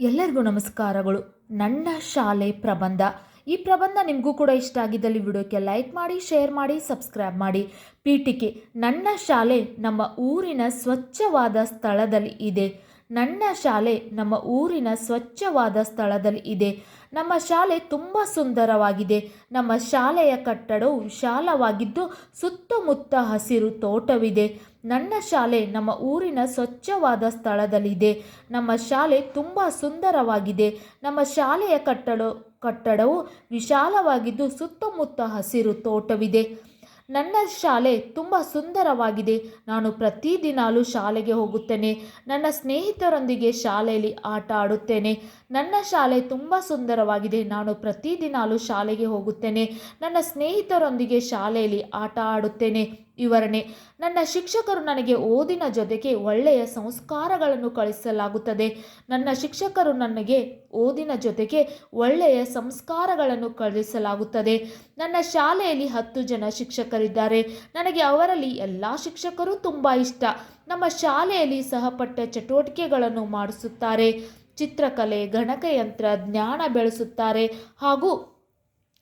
ಎಲ್ಲರಿಗೂ ನಮಸ್ಕಾರಗಳು. ನನ್ನ ಶಾಲೆ ಪ್ರಬಂಧ. ಈ ಪ್ರಬಂಧ ನಿಮಗೂ ಕೂಡ ಇಷ್ಟ ಆಗಿದ್ದಲ್ಲಿ ವಿಡಿಯೋಕ್ಕೆ ಲೈಕ್ ಮಾಡಿ, ಶೇರ್ ಮಾಡಿ, ಸಬ್ಸ್ಕ್ರೈಬ್ ಮಾಡಿ. ಪೀಠಿಕೆ, ನನ್ನ ಶಾಲೆ ನಮ್ಮ ಊರಿನ ಸ್ವಚ್ಛವಾದ ಸ್ಥಳದಲ್ಲಿ ಇದೆ. ನನ್ನ ಶಾಲೆ ನಮ್ಮ ಊರಿನ ಸ್ವಚ್ಛವಾದ ಸ್ಥಳದಲ್ಲಿ ಇದೆ. ನಮ್ಮ ಶಾಲೆ ತುಂಬ ಸುಂದರವಾಗಿದೆ. ನಮ್ಮ ಶಾಲೆಯ ಕಟ್ಟಡವು ವಿಶಾಲವಾಗಿದ್ದು ಸುತ್ತಮುತ್ತ ಹಸಿರು ತೋಟವಿದೆ. ನನ್ನ ಶಾಲೆ ನಮ್ಮ ಊರಿನ ಸ್ವಚ್ಛವಾದ ಸ್ಥಳದಲ್ಲಿದೆ. ನಮ್ಮ ಶಾಲೆ ತುಂಬ ಸುಂದರವಾಗಿದೆ. ನಮ್ಮ ಶಾಲೆಯ ಕಟ್ಟಡ ಕಟ್ಟಡವು ವಿಶಾಲವಾಗಿದ್ದು ಸುತ್ತಮುತ್ತ ಹಸಿರು ತೋಟವಿದೆ. ನನ್ನ ಶಾಲೆ ತುಂಬ ಸುಂದರವಾಗಿದೆ. ನಾನು ಪ್ರತಿದಿನಾಲೂ ಶಾಲೆಗೆ ಹೋಗುತ್ತೇನೆ. ನನ್ನ ಸ್ನೇಹಿತರೊಂದಿಗೆ ಶಾಲೆಯಲ್ಲಿ ಆಟ ಆಡುತ್ತೇನೆ. ನನ್ನ ಶಾಲೆ ತುಂಬ ಸುಂದರವಾಗಿದೆ. ನಾನು ಪ್ರತಿದಿನಾಲೂ ಶಾಲೆಗೆ ಹೋಗುತ್ತೇನೆ. ನನ್ನ ಸ್ನೇಹಿತರೊಂದಿಗೆ ಶಾಲೆಯಲ್ಲಿ ಆಟ ಆಡುತ್ತೇನೆ. ವಿವರಣೆ. ನನ್ನ ಶಿಕ್ಷಕರು ನನಗೆ ಓದಿನ ಜೊತೆಗೆ ಒಳ್ಳೆಯ ಸಂಸ್ಕಾರಗಳನ್ನು ಕಳಿಸಲಾಗುತ್ತದೆ. ನನ್ನ ಶಿಕ್ಷಕರು ನನಗೆ ಓದಿನ ಜೊತೆಗೆ ಒಳ್ಳೆಯ ಸಂಸ್ಕಾರಗಳನ್ನು ಕಳಿಸಲಾಗುತ್ತದೆ. ನನ್ನ ಶಾಲೆಯಲ್ಲಿ ಹತ್ತು ಜನ ಶಿಕ್ಷಕರಿದ್ದಾರೆ. ನನಗೆ ಅವರಲ್ಲಿ ಎಲ್ಲ ಶಿಕ್ಷಕರು ತುಂಬ ಇಷ್ಟ. ನಮ್ಮ ಶಾಲೆಯಲ್ಲಿ ಸಹಪಠ್ಯ ಚಟುವಟಿಕೆಗಳನ್ನು ಮಾಡಿಸುತ್ತಾರೆ. ಚಿತ್ರಕಲೆ, ಗಣಕಯಂತ್ರ, ಜ್ಞಾನ ಬೆಳೆಸುತ್ತಾರೆ. ಹಾಗೂ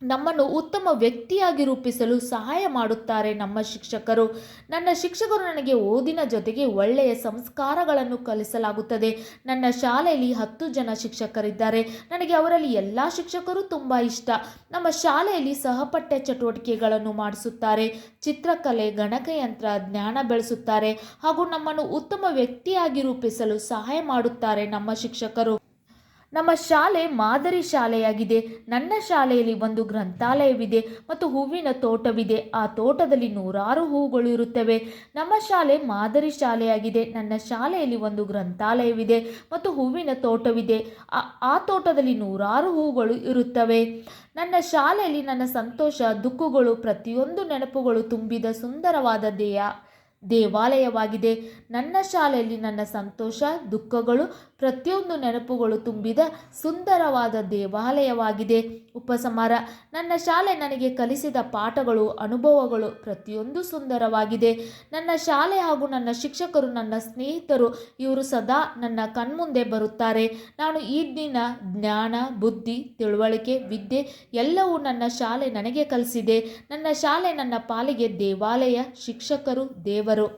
ನಮ್ಮನ್ನು ಉತ್ತಮ ವ್ಯಕ್ತಿಯಾಗಿ ರೂಪಿಸಲು ಸಹಾಯ ಮಾಡುತ್ತಾರೆ ನಮ್ಮ ಶಿಕ್ಷಕರು. ನನ್ನ ಶಿಕ್ಷಕರು ನನಗೆ ಓದಿನ ಜೊತೆಗೆ ಒಳ್ಳೆಯ ಸಂಸ್ಕಾರಗಳನ್ನು ಕಲಿಸಲಾಗುತ್ತದೆ. ನನ್ನ ಶಾಲೆಯಲ್ಲಿ ಹತ್ತು ಜನ ಶಿಕ್ಷಕರಿದ್ದಾರೆ. ನನಗೆ ಅವರಲ್ಲಿ ಎಲ್ಲ ಶಿಕ್ಷಕರು ತುಂಬ ಇಷ್ಟ. ನಮ್ಮ ಶಾಲೆಯಲ್ಲಿ ಸಹಪಠ್ಯ ಚಟುವಟಿಕೆಗಳನ್ನು ಮಾಡಿಸುತ್ತಾರೆ. ಚಿತ್ರಕಲೆ, ಗಣಕಯಂತ್ರ, ಜ್ಞಾನ ಬೆಳೆಸುತ್ತಾರೆ ಹಾಗೂ ನಮ್ಮನ್ನು ಉತ್ತಮ ವ್ಯಕ್ತಿಯಾಗಿ ರೂಪಿಸಲು ಸಹಾಯ ಮಾಡುತ್ತಾರೆ ನಮ್ಮ ಶಿಕ್ಷಕರು. ನಮ್ಮ ಶಾಲೆ ಮಾದರಿ ಶಾಲೆಯಾಗಿದೆ. ನನ್ನ ಶಾಲೆಯಲ್ಲಿ ಒಂದು ಗ್ರಂಥಾಲಯವಿದೆ ಮತ್ತು ಹೂವಿನ ತೋಟವಿದೆ. ಆ ತೋಟದಲ್ಲಿ ನೂರಾರು ಹೂಗಳು ಇರುತ್ತವೆ. ನಮ್ಮ ಶಾಲೆ ಮಾದರಿ ಶಾಲೆಯಾಗಿದೆ. ನನ್ನ ಶಾಲೆಯಲ್ಲಿ ಒಂದು ಗ್ರಂಥಾಲಯವಿದೆ ಮತ್ತು ಹೂವಿನ ತೋಟವಿದೆ. ಆ ತೋಟದಲ್ಲಿ ನೂರಾರು ಹೂಗಳು ಇರುತ್ತವೆ. ನನ್ನ ಶಾಲೆಯಲ್ಲಿ ನನ್ನ ಸಂತೋಷ, ದುಃಖಗಳು, ಪ್ರತಿಯೊಂದು ನೆನಪುಗಳು ತುಂಬಿದ ಸುಂದರವಾದ ದೇಹ ದೇವಾಲಯವಾಗಿದೆ. ನನ್ನ ಶಾಲೆಯಲ್ಲಿ ನನ್ನ ಸಂತೋಷ, ದುಃಖಗಳು ಪ್ರತಿಯೊಂದು ನೆನಪುಗಳು ತುಂಬಿದ ಸುಂದರವಾದ ದೇವಾಲಯವಾಗಿದೆ. ಉಪಸಮಾರ, ನನ್ನ ಶಾಲೆ ನನಗೆ ಕಲಿಸಿದ ಪಾಠಗಳು, ಅನುಭವಗಳು ಪ್ರತಿಯೊಂದು ಸುಂದರವಾಗಿದೆ. ನನ್ನ ಶಾಲೆ ಹಾಗೂ ನನ್ನ ಶಿಕ್ಷಕರು, ನನ್ನ ಸ್ನೇಹಿತರು, ಇವರು ಸದಾ ನನ್ನ ಕಣ್ಮುಂದೆ ಬರುತ್ತಾರೆ. ನಾನು ಈ ದಿನ ಜ್ಞಾನ, ಬುದ್ಧಿ, ತಿಳುವಳಿಕೆ, ವಿದ್ಯೆ ಎಲ್ಲವೂ ನನ್ನ ಶಾಲೆ ನನಗೆ ಕಲಿಸಿದೆ. ನನ್ನ ಶಾಲೆ ನನ್ನ ಪಾಲಿಗೆ ದೇವಾಲಯ, ಶಿಕ್ಷಕರು, ದೇವರು.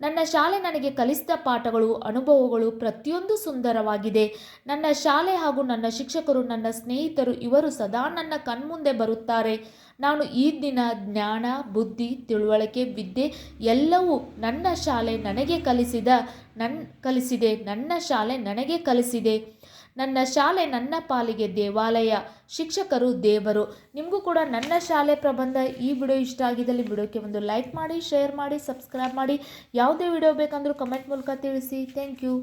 ನನ್ನ ಶಾಲೆ ನನಗೆ ಕಲಿಸಿದ ಪಾಠಗಳು, ಅನುಭವಗಳು ಪ್ರತಿಯೊಂದು ಸುಂದರವಾಗಿದೆ. ನನ್ನ ಶಾಲೆ ಹಾಗೂ ನನ್ನ ಶಿಕ್ಷಕರು, ನನ್ನ ಸ್ನೇಹಿತರು ಇವರು ಸದಾ ನನ್ನ ಕಣ್ಮುಂದೆ ಬರುತ್ತಾರೆ. ನಾನು ಈ ದಿನ ಜ್ಞಾನ, ಬುದ್ಧಿ, ತಿಳುವಳಿಕೆ, ವಿದ್ಯೆ ಎಲ್ಲವೂ ನನ್ನ ಶಾಲೆ ನನಗೆ ಕಲಿಸಿದ ನನ್ನ ಕಲಿಸಿದೆ, ನನ್ನ ಶಾಲೆ ನನಗೆ ಕಲಿಸಿದೆ. ನನ್ನ ಶಾಲೆ ನನ್ನ ಪಾಲಿಗೆ ದೇವಾಲಯ, ಶಿಕ್ಷಕರು ದೇವರು. ನಿಮಗೂ ಕೂಡ ನನ್ನ ಶಾಲೆ ಪ್ರಬಂಧ ಈ ವಿಡಿಯೋ ಇಷ್ಟ ಆಗಿದ್ದಲ್ಲಿ ವಿಡಿಯೋಕ್ಕೆ ಒಂದು ಲೈಕ್ ಮಾಡಿ, ಶೇರ್ ಮಾಡಿ, ಸಬ್ಸ್ಕ್ರೈಬ್ ಮಾಡಿ. ಯಾವುದೇ ವಿಡಿಯೋ ಬೇಕಂದರೂ ಕಮೆಂಟ್ ಮೂಲಕ ತಿಳಿಸಿ. Thank you.